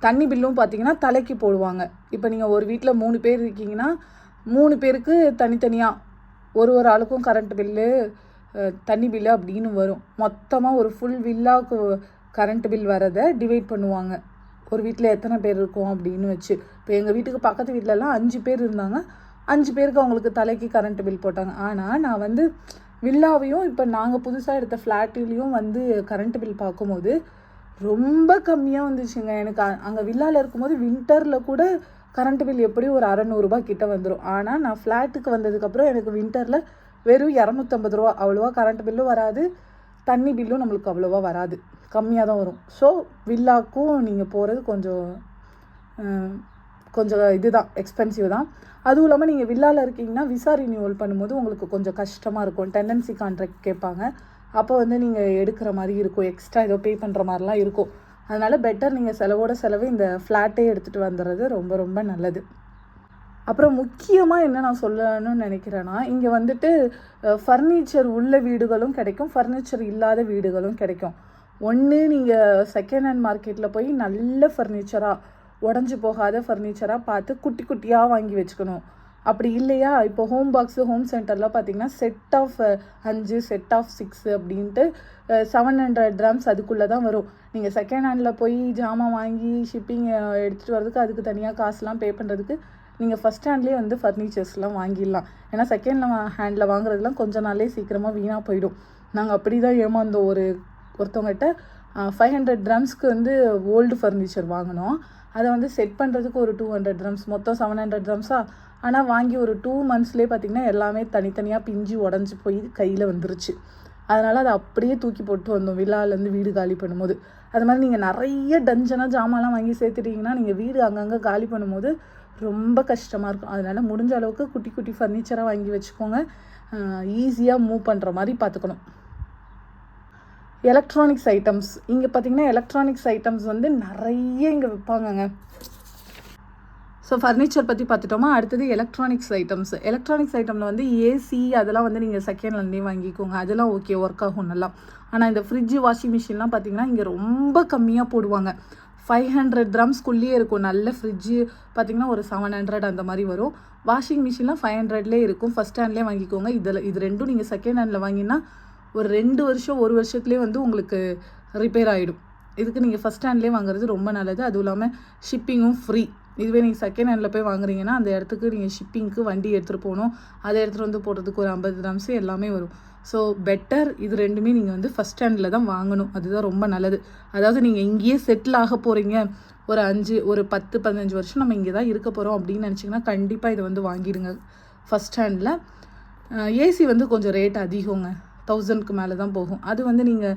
தண்ணி பில்லும் பார்த்திங்கன்னா தலைக்கு போடுவாங்க. இப்போ நீங்கள் ஒரு வீட்டில் மூணு பேர் இருக்கீங்கன்னா மூணு பேருக்கு தனித்தனியாக ஒரு ஒரு ஆளுக்கும் கரண்ட் பில்லு தண்ணி பில்லு அப்படின்னு வரும். மொத்தமாக ஒரு ஃபுல் வில்லாவுக்கு கரண்ட் பில் வரதை டிவைட் பண்ணுவாங்க. ஒரு வீட்டில் எத்தனை பேர் இருக்கும் அப்படின்னு வச்சு. இப்போ எங்கள் வீட்டுக்கு பக்கத்து வீட்டிலலாம் அஞ்சு பேர் இருந்தாங்க. அஞ்சு பேருக்கு அவங்களுக்கு தலைக்கு கரண்ட் பில் போட்டாங்க. ஆனால் நான் வந்து வில்லாவையும் இப்போ நாங்கள் புதுசாக எடுத்த ஃப்ளாட்லேயும் வந்து கரண்ட் பில் பார்க்கும்போது ரொம்ப கம்மியாக வந்துச்சுங்க. எனக்கு அங்கே வில்லாவில் இருக்கும்போது வின்டரில் கூட கரண்ட் பில் எப்படியும் ஒரு அறநூறுபா கிட்ட வந்துடும் ஆனால் நான் ஃப்ளாட்டுக்கு வந்ததுக்கப்புறம் எனக்கு வின்டரில் வெறும் இரநூத்தம்பது ரூபா அவ்வளோவா கரண்ட் பில்லும் வராது. தண்ணி பில்லும் நம்மளுக்கு அவ்வளோவா வராது. கம்மியாக தான் வரும். ஸோ வில்லாக்கும் நீங்கள் போகிறது கொஞ்சம் கொஞ்சம் இதுதான் எக்ஸ்பென்சிவ் தான். அதுவும் இல்லாமல் நீங்கள் வில்லாவில் இருக்கீங்கன்னா விசா ரினியூவல் பண்ணும்போது உங்களுக்கு கொஞ்சம் கஷ்டமாக இருக்கும். டெண்டன்சி கான்ட்ராக்ட் கேட்பாங்க. அப்போ வந்து நீங்கள் எடுக்கிற மாதிரி இருக்கும். எக்ஸ்ட்ரா ஏதோ பே பண்ணுற மாதிரிலாம் இருக்கும். அதனால் பெட்டர் நீங்கள் செலவோட செலவு இந்த ஃப்ளாட்டே எடுத்துகிட்டு வந்துடுறது ரொம்ப ரொம்ப நல்லது. அப்புறம் முக்கியமாக என்ன நான் சொல்லணும்னு நினைக்கிறேன்னா இங்கே வந்துட்டு ஃபர்னிச்சர் உள்ள வீடுகளும் கிடைக்கும். ஃபர்னிச்சர் இல்லாத வீடுகளும் கிடைக்கும். ஒன்று நீங்கள் செகண்ட் ஹேண்ட் மார்க்கெட்டில் போய் நல்ல ஃபர்னிச்சராக உடஞ்சி போகாத ஃபர்னிச்சராக பார்த்து குட்டி குட்டியாக வாங்கி வச்சுக்கணும். அப்படி இல்லையா? இப்போ ஹோம் பாக்ஸு ஹோம் சென்டரில் பார்த்தீங்கன்னா செட் ஆஃப் அஞ்சு செட் ஆஃப் சிக்ஸு அப்படின்ட்டு செவன் ஹண்ட்ரட் கிராம்ஸ் அதுக்குள்ளே தான் வரும். நீங்கள் செகண்ட் ஹேண்டில் போய் ஜாமான் வாங்கி ஷிப்பிங் எடுத்துகிட்டு வரதுக்கு அதுக்கு தனியாக காசுலாம் பே பண்ணுறதுக்கு நீங்கள் ஃபஸ்ட் ஹேண்ட்லேயே வந்து ஃபர்னிச்சர்ஸ்லாம் வாங்கிடலாம். ஏன்னா செகண்ட் ஹேண்டில் வாங்குறதுலாம் கொஞ்ச நாளே சீக்கிரமாக வீணாக போயிடும். நாங்கள் அப்படி தான் ஏமாந்தோம். ஒரு ஒருத்தவங்ககிட்ட ஃபைவ் ஹண்ட்ரட் கிராம்ஸ்க்கு வந்து ஓல்டு ஃபர்னிச்சர் வாங்கினோம். அதை வந்து செட் பண்ணுறதுக்கு ஒரு டூ ஹண்ட்ரட் ட்ரம்ஸ் மொத்தம் செவன் ஹண்ட்ரட் கிராம்ஸா ஆனால் வாங்கி ஒரு டூ மந்த்ஸ்லேயே பார்த்திங்கன்னா எல்லாமே தனித்தனியாக பிஞ்சு உடஞ்சி போய் கையில் வந்துருச்சு. அதனால் அதை அப்படியே தூக்கி போட்டு வந்தோம். விழாலேருந்து வீடு காலி பண்ணும்போது. அது மாதிரி நீங்கள் நிறைய டஞ்சனாக ஜாமான்லாம் வாங்கி சேர்த்துட்டிங்கன்னா நீங்கள் வீடு அங்கங்கே காலி பண்ணும்போது ரொம்ப கஷ்டமாக இருக்கும். அதனால் முடிஞ்ச அளவுக்கு குட்டி குட்டி ஃபர்னிச்சராக வாங்கி வச்சுக்கோங்க. ஈஸியாக மூவ் பண்ணுற மாதிரி பார்த்துக்கணும் எலக்ட்ரானிக்ஸ் ஐட்டம்ஸ் இங்கே பார்த்தீங்கன்னா எலக்ட்ரானிக்ஸ் ஐட்டம்ஸ் வந்து நிறைய இங்கே விற்பாங்கங்க ஸோ ஃபர்னிச்சர் பற்றி பார்த்துட்டோமா அடுத்தது எலக்ட்ரானிக்ஸ் ஐட்டம்ஸ் எலக்ட்ரானிக்ஸ் ஐட்டமில் வந்து ஏசி அதெல்லாம் வந்து நீங்கள் செகண்ட்லேருந்தே வாங்கிக்கோங்க. அதெல்லாம் ஓகே ஒர்க் ஆகும் நல்லா. ஆனால் இந்த ஃப்ரிட்ஜு வாஷிங் மிஷின்லாம் பார்த்தீங்கன்னா இங்கே ரொம்ப கம்மியாக போடுவாங்க. ஃபைவ் ஹண்ட்ரட் கிராம்ஸ்க்குள்ளேயே இருக்கும். நல்ல ஃப்ரிட்ஜு பார்த்தீங்கன்னா ஒரு செவன் ஹண்ட்ரட் அந்த மாதிரி வரும். வாஷிங் மிஷின்லாம் ஃபைவ் ஹண்ட்ரட்லேயே இருக்கும். ஃபஸ்ட் ஹேண்ட்லேயே வாங்கிக்கோங்க. இதில் இது ரெண்டும் நீங்கள் செகண்ட் ஹேண்டில் வாங்கினா ஒரு ரெண்டு வருஷம் ஒரு வருஷத்துலேயே வந்து உங்களுக்கு ரிப்பேர் ஆகிடும் இதுக்கு நீங்கள் ஃபஸ்ட் ஹேண்ட்லேயே வாங்குறது ரொம்ப நல்லது. அதுவும் இல்லாமல் ஷிப்பிங்கும் ஃப்ரீ இதுவே நீங்கள் செகண்ட் ஹேண்டில் போய் வாங்குறீங்கன்னா அந்த இடத்துக்கு நீங்கள் ஷிப்பிங்க்கு வண்டி எடுத்துகிட்டு போகணும். அதை எடுத்துகிட்டு வந்து போடுறதுக்கு ஒரு ஐம்பது கிராம்ஸு எல்லாமே வரும். ஸோ பெட்டர் இது ரெண்டுமே நீங்கள் வந்து ஃபஸ்ட் ஹேண்டில் தான் வாங்கணும். அதுதான் ரொம்ப நல்லது. அதாவது நீங்கள் இங்கேயே செட்டில் ஆக போகிறீங்க ஒரு அஞ்சு ஒரு பத்து பதினஞ்சு வருஷம் நம்ம இங்கே தான் இருக்க போகிறோம் அப்படின்னு நினச்சிங்கன்னா கண்டிப்பாக இதை வந்து வாங்கிடுங்க. ஃபஸ்ட் ஹேண்டில் ஏசி வந்து கொஞ்சம் ரேட் அதிகங்க. தௌசண்ட்க்கு மேலே தான் போகும். அது வந்து நீங்கள்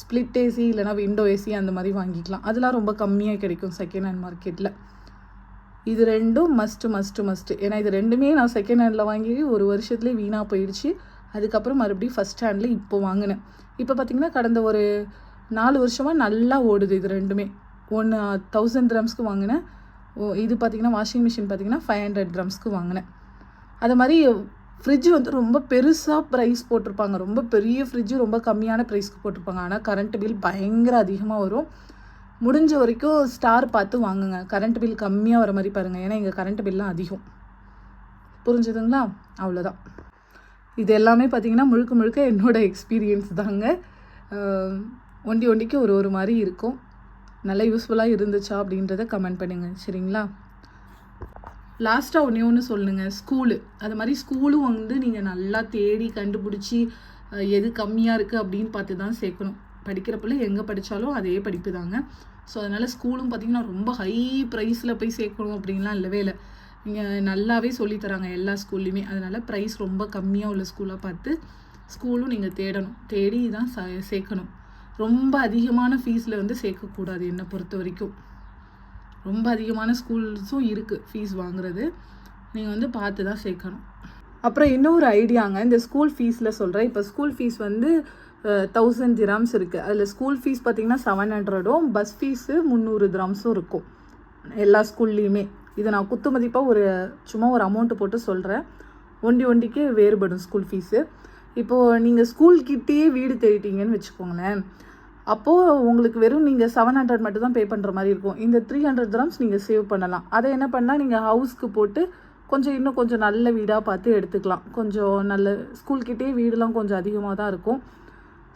ஸ்ப்ளிட் ஏசி இல்லைனா விண்டோ ஏசி அந்த மாதிரி வாங்கிக்கலாம். அதெல்லாம் ரொம்ப கம்மியாக கிடைக்கும் செகண்ட் ஹேண்ட் மார்க்கெட்டில் இது ரெண்டும் மஸ்ட்டு மஸ்ட்டு மஸ்ட்டு ஏன்னா இது ரெண்டுமே நான் செகண்ட் ஹேண்டில் வாங்கி ஒரு வருஷத்துலேயே வீணாக போயிடுச்சு. அதுக்கப்புறம் மறுபடியும் ஃபஸ்ட் ஹேண்டில் இப்போ வாங்கினேன். இப்போ பார்த்திங்கன்னா கடந்த ஒரு நாலு வருஷமாக நல்லா ஓடுது இது ரெண்டுமே. ஒன்று தௌசண்ட் ட்ரம்ஸ்க்கு வாங்கினேன். ஓ இது பார்த்தீங்கன்னா வாஷிங் மிஷின் பார்த்தீங்கன்னா ஃபைவ் ஹண்ட்ரட் ட்ரம்ஸ்க்கு வாங்கினேன். அது மாதிரி ஃப்ரிட்ஜ் வந்து ரொம்ப பெருசாக ப்ரைஸ் போட்டிருப்பாங்க. ரொம்ப பெரிய ஃப்ரிட்ஜு ரொம்ப கம்மியான ப்ரைஸ்க்கு போட்டிருப்பாங்க. ஆனால் கரண்ட் பில் பயங்கர அதிகமாக வரும். முடிஞ்ச வரைக்கும் ஸ்டார் பார்த்து வாங்குங்க. கரண்ட் பில் கம்மியாக வர மாதிரி பாருங்கள் ஏன்னா எங்கள் கரண்ட் பில்லாம் அதிகம். புரிஞ்சுதுங்களா? அவ்வளோதான் இது எல்லாமே பார்த்திங்கன்னா முழுக்க முழுக்க என்னோடய எக்ஸ்பீரியன்ஸ் தாங்க. ஒண்டி ஒண்டிக்கு ஒரு ஒரு மாதிரி இருக்கும். நல்லா யூஸ்ஃபுல்லாக இருந்துச்சா அப்படின்றத கமெண்ட் பண்ணுங்கள் சரிங்களா? லாஸ்ட்டாக ஒன்றே ஒன்று சொல்லுங்கள் ஸ்கூலு அது மாதிரி ஸ்கூலும் வந்து நீங்கள் நல்லா தேடி கண்டுபிடிச்சி எது கம்மியாக இருக்குது அப்படின்னு பார்த்து தான் சேர்க்கணும். படிக்கிற பிள்ளை எங்கே படித்தாலும் அதே படிப்பு தாங்க. ஸோ அதனால் ஸ்கூலும் பார்த்தீங்கன்னா ரொம்ப ஹை ப்ரைஸில் போய் சேர்க்கணும் அப்படின்லாம் இல்லவே இல்லை. நீங்கள் நல்லாவே சொல்லித் தராங்க எல்லா ஸ்கூல்லையுமே அதனால் ப்ரைஸ் ரொம்ப கம்மியாக உள்ள ஸ்கூலாக பார்த்து ஸ்கூலும் நீங்கள் தேடணும். தேடி தான் ச சேர்க்கணும். ரொம்ப அதிகமான ஃபீஸில் வந்து சேர்க்கக்கூடாது என்னை பொறுத்த வரைக்கும். ரொம்ப அதிகமான ஸ்கூல்ஸும் இருக்குது ஃபீஸ் வாங்குறது. நீங்கள் வந்து பார்த்து தான் சேர்க்கணும். அப்புறம் இன்னொரு ஐடியாங்க இந்த ஸ்கூல் ஃபீஸில் சொல்கிறேன் இப்போ ஸ்கூல் ஃபீஸ் வந்து தௌசண்ட் திராம்ஸ் இருக்குது அதில் ஸ்கூல் ஃபீஸ் பார்த்தீங்கன்னா செவன் ஹண்ட்ரடும் பஸ் ஃபீஸு முந்நூறு திராம்ஸும் இருக்கும். எல்லா ஸ்கூல்லையுமே இதை நான் குத்து மதிப்பாக ஒரு சும்மா ஒரு அமௌண்ட்டு போட்டு சொல்கிறேன் ஒண்டி ஒண்டிக்கு வேறுபடும் ஸ்கூல் ஃபீஸு இப்போது நீங்கள் ஸ்கூல் கிட்டேயே வீடு தேடிட்டீங்கன்னு வச்சுக்கோங்களேன். அப்போது உங்களுக்கு வெறும் நீங்கள் செவன் ஹண்ட்ரட் மட்டும் தான் பே பண்ணுற மாதிரி இருக்கும். இந்த த்ரீ ஹண்ட்ரட் கிராம்ஸ் நீங்கள் சேவ் பண்ணலாம். அதை என்ன பண்ணால் நீங்கள் ஹவுஸ்க்கு போட்டு கொஞ்சம் இன்னும் கொஞ்சம் நல்ல வீடாக பார்த்து எடுத்துக்கலாம். கொஞ்சம் நல்ல ஸ்கூல்கிட்டே வீடெலாம் கொஞ்சம் அதிகமாக தான் இருக்கும்.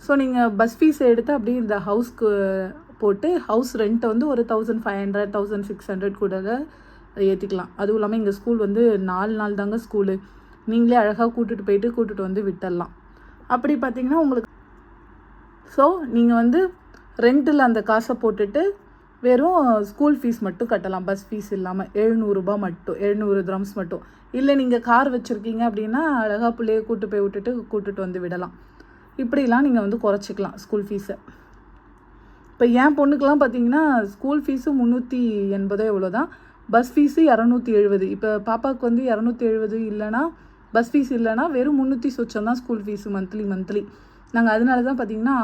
ஸோ நீங்கள் பஸ் ஃபீஸ் எடுத்து அப்படியே இந்த ஹவுஸ்க்கு போட்டு ஹவுஸ் ரெண்ட்டை வந்து ஒரு thousand five hundred thousand six hundred கூட ஏற்றிக்கலாம் அதுவும் இல்லாமல் எங்கள் ஸ்கூல் வந்து நாலு நாள் தாங்க ஸ்கூலு நீங்களே அழகாக கூட்டிகிட்டு போயிட்டு கூட்டுட்டு வந்து விட்டுடலாம். அப்படி பார்த்தீங்கன்னா உங்களுக்கு ஸோ நீங்கள் வந்து ரெண்ட்டில் அந்த காசை போட்டுட்டு வெறும் ஸ்கூல் ஃபீஸ் மட்டும் கட்டலாம். பஸ் ஃபீஸ் இல்லாமல் எழுநூறுபா மட்டும் எழுநூறு திரம்ஸ் மட்டும். இல்லை நீங்கள் கார் வச்சுருக்கீங்க அப்படின்னா அழகாக பிள்ளைய கூட்டு போய் விட்டுட்டு கூட்டுட்டு வந்து விடலாம். இப்படிலாம் நீங்கள் வந்து குறைச்சிக்கலாம் ஸ்கூல் ஃபீஸை இப்போ என் பொண்ணுக்கெலாம் பார்த்தீங்கன்னா ஸ்கூல் ஃபீஸு முந்நூற்றி எண்பதோ எவ்வளோ தான். பஸ் ஃபீஸு இரநூத்தி எழுபது. இப்போ பாப்பாவுக்கு வந்து இரநூத்தி எழுபது இல்லைன்னா பஸ் ஃபீஸ் இல்லைன்னா வெறும் முந்நூற்றி சொச்சம் தான் ஸ்கூல் ஃபீஸு மந்த்லி மந்த்லி நாங்கள் அதனால தான் பார்த்தீங்கன்னா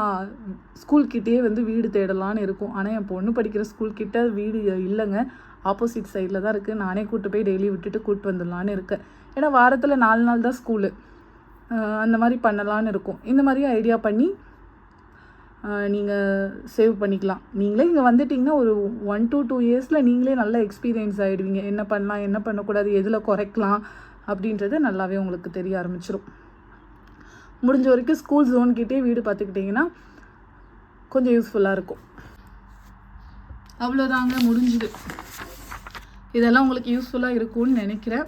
ஸ்கூல்கிட்டேயே வந்து வீடு தேடலான்னு இருக்கோம். ஆனால் என் பொண்ணு படிக்கிற ஸ்கூல்கிட்ட வீடு இல்லைங்க. ஆப்போசிட் சைடில் தான் இருக்குது நானே கூப்பிட்டு போய் டெய்லி விட்டுட்டு கூப்பிட்டு வந்துடலான்னு இருக்கேன். ஏன்னா வாரத்தில் நாலு நாள் தான் ஸ்கூலு அந்த மாதிரி பண்ணலான்னு இருக்கும். இந்த மாதிரி ஐடியா பண்ணி நீங்கள் சேவ் பண்ணிக்கலாம். நீங்களே இங்கே வந்துட்டிங்கன்னா ஒரு ஒன் டு டூ இயர்ஸில் நீங்களே நல்ல எக்ஸ்பீரியன்ஸ் ஆகிடுவீங்க என்ன பண்ணலாம் என்ன பண்ணக்கூடாது எதில் குறைக்கலாம் அப்படின்றது நல்லாவே உங்களுக்கு தெரிய ஆரம்பிச்சிடும் முடிஞ்ச வரைக்கும் ஸ்கூல் ஜோன்கிட்டே வீடு பார்த்துக்கிட்டிங்கன்னா கொஞ்சம் யூஸ்ஃபுல்லாக இருக்கும். அவ்வளோதாங்க முடிஞ்சுது. இதெல்லாம் உங்களுக்கு யூஸ்ஃபுல்லாக இருக்கும்னு நினைக்கிறேன்.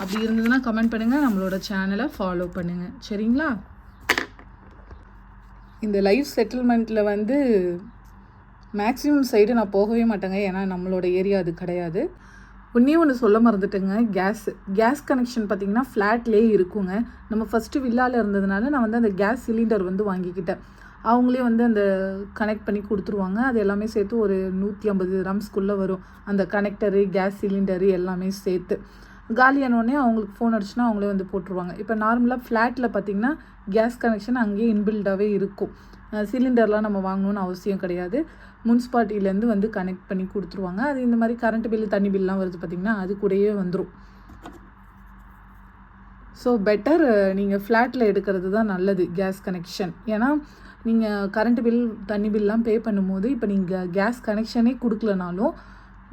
அப்படி இருந்ததுன்னா கமெண்ட் பண்ணுங்கள் நம்மளோட சேனலை ஃபாலோ பண்ணுங்கள் சரிங்களா? இந்த லைஃப் செட்டில்மெண்ட்டில் வந்து மேக்ஸிமம் சைடு நான் போகவே மாட்டேங்க. ஏன்னா நம்மளோட ஏரியா அது கிடையாது. ஒன்றே ஒன்று சொல்ல மறந்துட்டேங்க. கேஸ் கேஸ் கனெக்ஷன் பார்த்திங்கன்னா ஃப்ளாட்லேயே இருக்குங்க. நம்ம ஃபஸ்ட்டு வில்லாவில் இருந்ததுனால நான் வந்து அந்த கேஸ் சிலிண்டர் வந்து வாங்கிக்கிட்டேன். அவங்களே வந்து அந்த கனெக்ட் பண்ணி கொடுத்துருவாங்க. அது எல்லாமே சேர்த்து ஒரு நூற்றி ஐம்பது ரம்ஸ்க்குள்ளே வரும். அந்த கனெக்டரு கேஸ் சிலிண்டரு எல்லாமே சேர்த்து. காலியானோடனே அவங்களுக்கு ஃபோன் அடிச்சுன்னா அவங்களே வந்து போட்டுருவாங்க. இப்போ நார்மலாக ஃப்ளாட்டில் பார்த்திங்கன்னா கேஸ் கனெக்ஷன் அங்கேயே இன்பில்டாகவே இருக்கும். சிலிண்டர்லாம் நம்ம வாங்கணும்னு அவசியம் கிடையாது. முன்சிபாலிட்டிலேருந்து வந்து கனெக்ட் பண்ணி கொடுத்துருவாங்க. அது இந்த மாதிரி கரண்ட் பில்லு தண்ணி பில்லாம் வருது பார்த்திங்கன்னா அது கூடயே வந்துடும் ஸோ பெட்டர் நீங்கள் ஃப்ளாட்டில் எடுக்கிறது தான் நல்லது கேஸ் கனெக்ஷன் ஏன்னா நீங்கள் கரண்ட் பில் தண்ணி பில்லாம் பே பண்ணும்போது இப்போ நீங்கள் கேஸ் கனெக்ஷனே கொடுக்கலனாலும்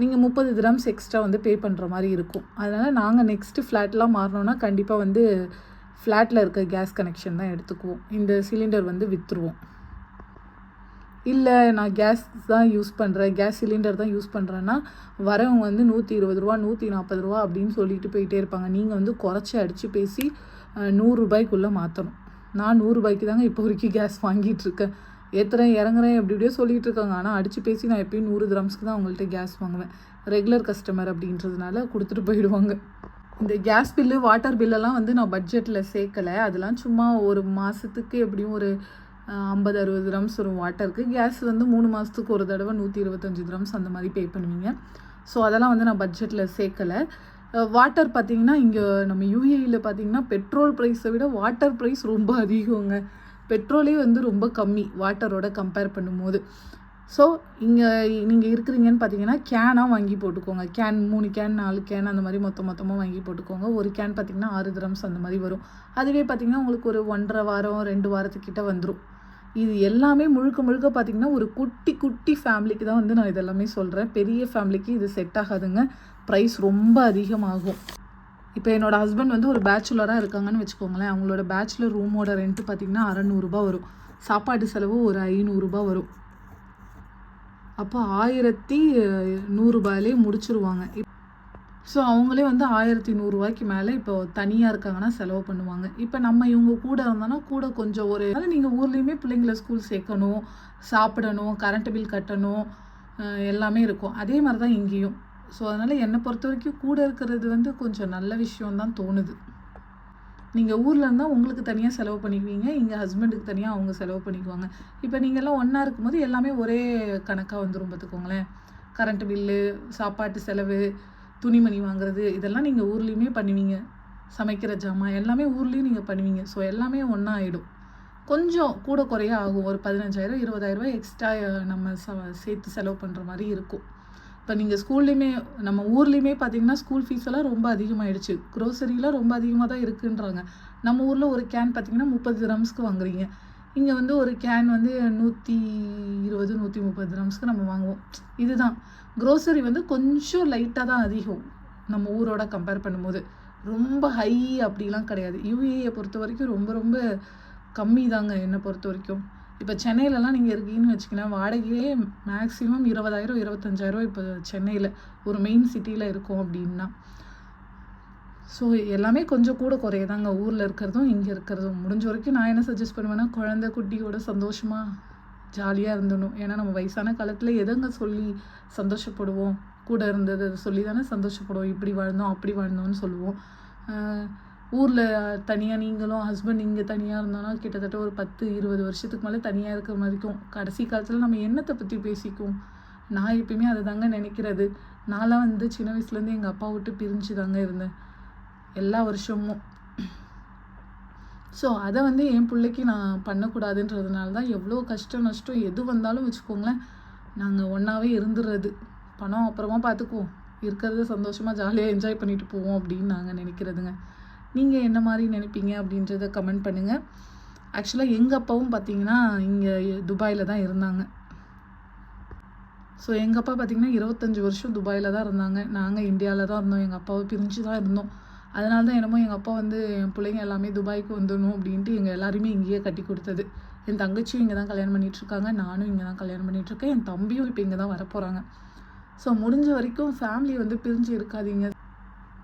நீங்கள் முப்பது கிராம்ஸ் எக்ஸ்ட்ரா வந்து பே பண்ணுற மாதிரி இருக்கும். அதனால் நாங்கள் நெக்ஸ்ட்டு ஃப்ளாட்லாம் மாறினோன்னா கண்டிப்பாக வந்து ஃப்ளாட்டில் இருக்க கேஸ் கனெக்ஷன் தான் எடுத்துக்குவோம். இந்த சிலிண்டர் வந்து விற்றுருவோம் இல்லை நான் கேஸ் தான் யூஸ் பண்ணுறேன் கேஸ் சிலிண்டர் தான் யூஸ் பண்ணுறேன்னா வரவங்க வந்து நூற்றி இருபது ரூபா நூற்றி நாற்பது ரூபா அப்படின்னு சொல்லிட்டு போயிட்டே இருப்பாங்க. நீங்கள் வந்து குறைச்சி அடித்து பேசி நூறுரூபாய்க்குள்ளே மாற்றணும் நான் நூறுரூபாய்க்கு தாங்க இப்போ வரைக்கும் கேஸ் வாங்கிட்டு இருக்கேன். ஏற்றுறேன் இறங்குறேன் எப்படி இப்படியோ சொல்லிகிட்டு இருக்காங்க. ஆனால் அடித்து பேசி நான் எப்பயும் நூறு கிராம்ஸ்க்கு தான் அவங்கள்ட்ட கேஸ் வாங்குவேன். ரெகுலர் கஸ்டமர் அப்படின்றதுனால கொடுத்துட்டு போயிடுவாங்க. இந்த கேஸ் பில்லு வாட்டர் பில்லெல்லாம் வந்து நான் பட்ஜெட்டில் சேர்க்கலை. அதெல்லாம் சும்மா ஒரு மாதத்துக்கு எப்படியும் ஒரு ஐம்பது அறுபது கிராம்ஸ் வரும் வாட்டருக்கு கேஸ் வந்து மூணு மாதத்துக்கு ஒரு தடவை நூற்றி இருபத்தஞ்சி கிராம்ஸ் அந்த மாதிரி பே பண்ணுவீங்க. ஸோ அதெல்லாம் வந்து நான் பட்ஜெட்டில் சேர்க்கலை. வாட்டர் பார்த்திங்கன்னா இங்கே நம்ம யூஏயில் பார்த்திங்கன்னா பெட்ரோல் ப்ரைஸை விட வாட்டர் ப்ரைஸ் ரொம்ப அதிகங்க. பெட்ரோலே வந்து ரொம்ப கம்மி வாட்டரோட கம்பேர் பண்ணும்போது. ஸோ இங்கே நீங்கள் இருக்கிறீங்கன்னு பார்த்தீங்கன்னா கேனாக வாங்கி போட்டுக்கோங்க. கேன் மூணு கேன் நாலு கேன் அந்த மாதிரி மொத்த மொத்தமாக வாங்கி போட்டுக்கோங்க. ஒரு கேன் பார்த்திங்கன்னா ஆறு திரம்ஸ் அந்த மாதிரி வரும். அதுவே பார்த்திங்கன்னா உங்களுக்கு ஒரு ஒன்றரை வாரம் ரெண்டு வாரத்துக்கிட்ட வந்துடும் இது எல்லாமே முழுக்க முழுக்க பார்த்திங்கன்னா ஒரு குட்டி குட்டி ஃபேமிலிக்கு தான் வந்து நான் இதெல்லாமே சொல்கிறேன் பெரிய ஃபேமிலிக்கு இது செட் ஆகாதுங்க. ப்ரைஸ் ரொம்ப அதிகமாகும். இப்போ என்னோடய ஹஸ்பண்ட் வந்து ஒரு பேச்சுலராக இருக்காங்கன்னு வச்சுக்கோங்களேன். அவங்களோட பேச்சுலர் ரூமோட ரெண்ட்டு பார்த்திங்கன்னா அறநூறுபா வரும். சாப்பாடு செலவு ஒரு ஐநூறுரூபா வரும். அப்போ ஆயிரத்தி நூறுரூபாயிலே முடிச்சிருவாங்க. ஸோ அவங்களே வந்து ஆயிரத்தி நூறுரூவாய்க்கு மேலே இப்போ தனியாக இருக்காங்கன்னா செலவு பண்ணுவாங்க. இப்போ நம்ம இவங்க கூட இருந்தோன்னா கூட கொஞ்சம் ஒரு அதாவது நீங்கள் ஊர்லேயுமே பிள்ளைங்களை ஸ்கூல் சேர்க்கணும் சாப்பிடணும் கரண்ட் பில் கட்டணும் எல்லாமே இருக்கும். அதே மாதிரி தான் இங்கேயும். ஸோ அதனால் என்னை பொறுத்த வரைக்கும் கூட இருக்கிறது வந்து கொஞ்சம் நல்ல விஷயம் தான் தோணுது. நீங்கள் ஊரில் இருந்தால் உங்களுக்கு தனியாக செலவு பண்ணிக்குவீங்க இங்கே ஹஸ்பண்டுக்கு தனியாக அவங்க செலவு பண்ணிக்குவாங்க. இப்போ நீங்கள்லாம் ஒன்றா இருக்கும்போது எல்லாமே ஒரே கணக்காக வந்துடும் பார்த்துக்கோங்களேன் கரண்ட் பில்லு சாப்பாட்டு செலவு துணிமணி வாங்குறது இதெல்லாம் நீங்கள் ஊர்லேயுமே பண்ணுவீங்க. சமைக்கிற ஜாமான் எல்லாமே ஊர்லேயும் நீங்கள் பண்ணுவீங்க. ஸோ எல்லாமே ஒன்றா ஆகிடும் கொஞ்சம் கூட குறைய ஆகும். ஒரு பதினஞ்சாயிரம் இருபதாயிரரூபா எக்ஸ்ட்ரா நம்ம ச சேர்த்து செலவு பண்ணுற மாதிரி இருக்கும். இப்போ நீங்கள் ஸ்கூல்லையுமே நம்ம ஊர்லேயுமே பார்த்தீங்கன்னா ஸ்கூல் ஃபீஸ் எல்லாம் ரொம்ப அதிகமாகிடுச்சு க்ரோசரிலாம் ரொம்ப அதிகமாக தான் இருக்குன்றாங்க. நம்ம ஊரில் ஒரு கேன் பார்த்தீங்கன்னா முப்பது கிராம்ஸ்க்கு வாங்குறீங்க. இங்கே வந்து ஒரு கேன் வந்து நூற்றி இருபது நூற்றி முப்பது கிராம்ஸ்க்கு நம்ம வாங்குவோம். இதுதான். க்ரோசரி வந்து கொஞ்சம் லைட்டாக தான் அதிகம். நம்ம ஊரோட கம்பேர் பண்ணும்போது. ரொம்ப ஹை அப்படிலாம் கிடையாது. யூஏயை பொறுத்த வரைக்கும் ரொம்ப ரொம்ப கம்மி தாங்க என்னை பொறுத்த வரைக்கும். இப்போ சென்னையிலலாம் நீங்கள் இருக்கீங்கன்னு வச்சுக்கலாம் வாடகையே மேக்ஸிமம் இருபதாயிரம் இருபத்தஞ்சாயிரம் இப்போ சென்னையில் ஒரு மெயின் சிட்டியில் இருக்கும் அப்படின்னா. ஸோ எல்லாமே கொஞ்சம் கூட குறையதாங்க. ஊரில் இருக்கிறதும் இங்கே இருக்கிறதும். முடிஞ்ச வரைக்கும் நான் என்ன சஜஸ்ட் பண்ணுவேன்னா குழந்த குட்டியோட சந்தோஷமாக ஜாலியாக இருந்தணும் ஏன்னா நம்ம வயசான காலத்தில் எதங்க சொல்லி சந்தோஷப்படுவோம்? கூட இருந்தது சொல்லி தானே சந்தோஷப்படுவோம். இப்படி வாழ்ந்தோம் அப்படி வாழ்ந்தோம்னு சொல்லுவோம். ஊரில் தனியாக நீங்களும் ஹஸ்பண்ட் இங்கே தனியாக இருந்தோன்னா கிட்டத்தட்ட ஒரு பத்து இருபது வருஷத்துக்கு மேலே தனியாக இருக்கிற மாதிரிக்கும். கடைசி காலத்தில் நம்ம என்னத்தை பற்றி பேசிக்குவோம்? நான் எப்பயுமே அதை தாங்க நினைக்கிறது. நான்லாம் வந்து சின்ன வயசுலேருந்து எங்கள் அப்பா விட்டு பிரிஞ்சு தாங்க இருந்தேன். எல்லா வருஷமும். ஸோ அதை வந்து என் பிள்ளைக்கு நான் பண்ணக்கூடாதுன்றதுனால தான் எவ்வளோ கஷ்டம் நஷ்டம் எது வந்தாலும் வச்சுக்கோங்களேன். நாங்கள் ஒன்றாவே இருந்துடுறது பணம் அப்புறமா பார்த்துக்குவோம் இருக்கிறத சந்தோஷமாக ஜாலியாக என்ஜாய் பண்ணிட்டு போவோம் அப்படின்னு நாங்கள் நினைக்கிறதுங்க. நீங்கள் என்ன மாதிரி நினைப்பீங்க அப்படின்றத கமெண்ட் பண்ணுங்கள் ஆக்சுவலாக எங்கள் அப்பாவும் பார்த்தீங்கன்னா இங்கே துபாயில் தான் இருந்தாங்க. ஸோ எங்கள் அப்பா பார்த்திங்கன்னா இருபத்தஞ்சி வருஷம் துபாயில் தான் இருந்தாங்க. நாங்கள் இந்தியாவில் தான் இருந்தோம். எங்கள் அப்பாவை பிரிஞ்சு தான் இருந்தோம். அதனால தான் என்னமோ எங்கள் அப்பா வந்து என் பிள்ளைங்க எல்லாமே துபாய்க்கு வந்துடணும் அப்படின்ட்டு எங்கள் எல்லாருமே இங்கேயே கட்டி கொடுத்தது. என் தங்கச்சியும் இங்கே தான் கல்யாணம் பண்ணிகிட்ருக்காங்க நானும் இங்கே தான் கல்யாணம் பண்ணிகிட்ருக்கேன் என் தம்பியும் இப்போ இங்கே தான் வரப்போகிறாங்க ஸோ முடிஞ்ச வரைக்கும் ஃபேமிலி வந்து பிரிஞ்சு இருக்காதீங்க.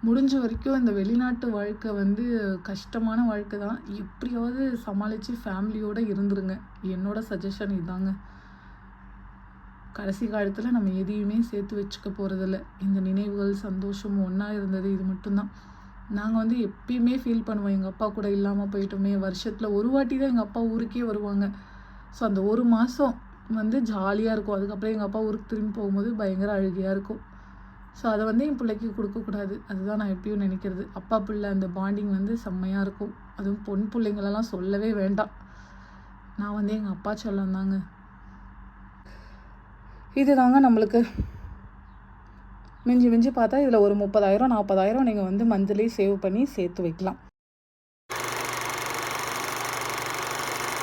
முடிஞ்ச வரைக்கும் இந்த வெளிநாட்டு வாழ்க்கை வந்து கஷ்டமான வாழ்க்கை தான். எப்படியாவது சமாளித்து ஃபேமிலியோடு இருந்துருங்க. என்னோட சஜஷன் இதாங்க. கடைசி காலத்தில் நம்ம எதையுமே சேர்த்து வச்சுக்க போகிறதில்ல இந்த நினைவுகள் சந்தோஷம் ஒன்றா இருந்தது இது மட்டும்தான். நாங்கள் வந்து எப்பயுமே ஃபீல் பண்ணுவோம். எங்கள் அப்பா கூட இல்லாமல் போயிட்டோமே. வருஷத்தில் ஒரு வாட்டி தான் எங்கள் அப்பா ஊருக்கே வருவாங்க. ஸோ அந்த ஒரு மாதம் வந்து ஜாலியாக இருக்கும். அதுக்கப்புறம் எங்கள் அப்பா ஊருக்கு திரும்பி போகும்போது பயங்கர அழுகையாக இருக்கும். ஸோ அதை வந்து என் பிள்ளைக்கு கொடுக்கக்கூடாது அதுதான் நான் எப்பயும் நினைக்கிறது. அப்பா பிள்ளை அந்த பாண்டிங் வந்து செம்மையாக இருக்கும். அதுவும் பொன் பிள்ளைங்களெல்லாம் சொல்லவே வேண்டாம். நான் வந்து எங்கள் அப்பா செல்லம் தாங்க. இது தாங்க நம்மளுக்கு மிஞ்சி மிஞ்சி பார்த்தா இதில் ஒரு முப்பதாயிரம் நாற்பதாயிரம் நீங்கள் வந்து மந்த்லி சேவ் பண்ணி சேர்த்து வைக்கலாம்.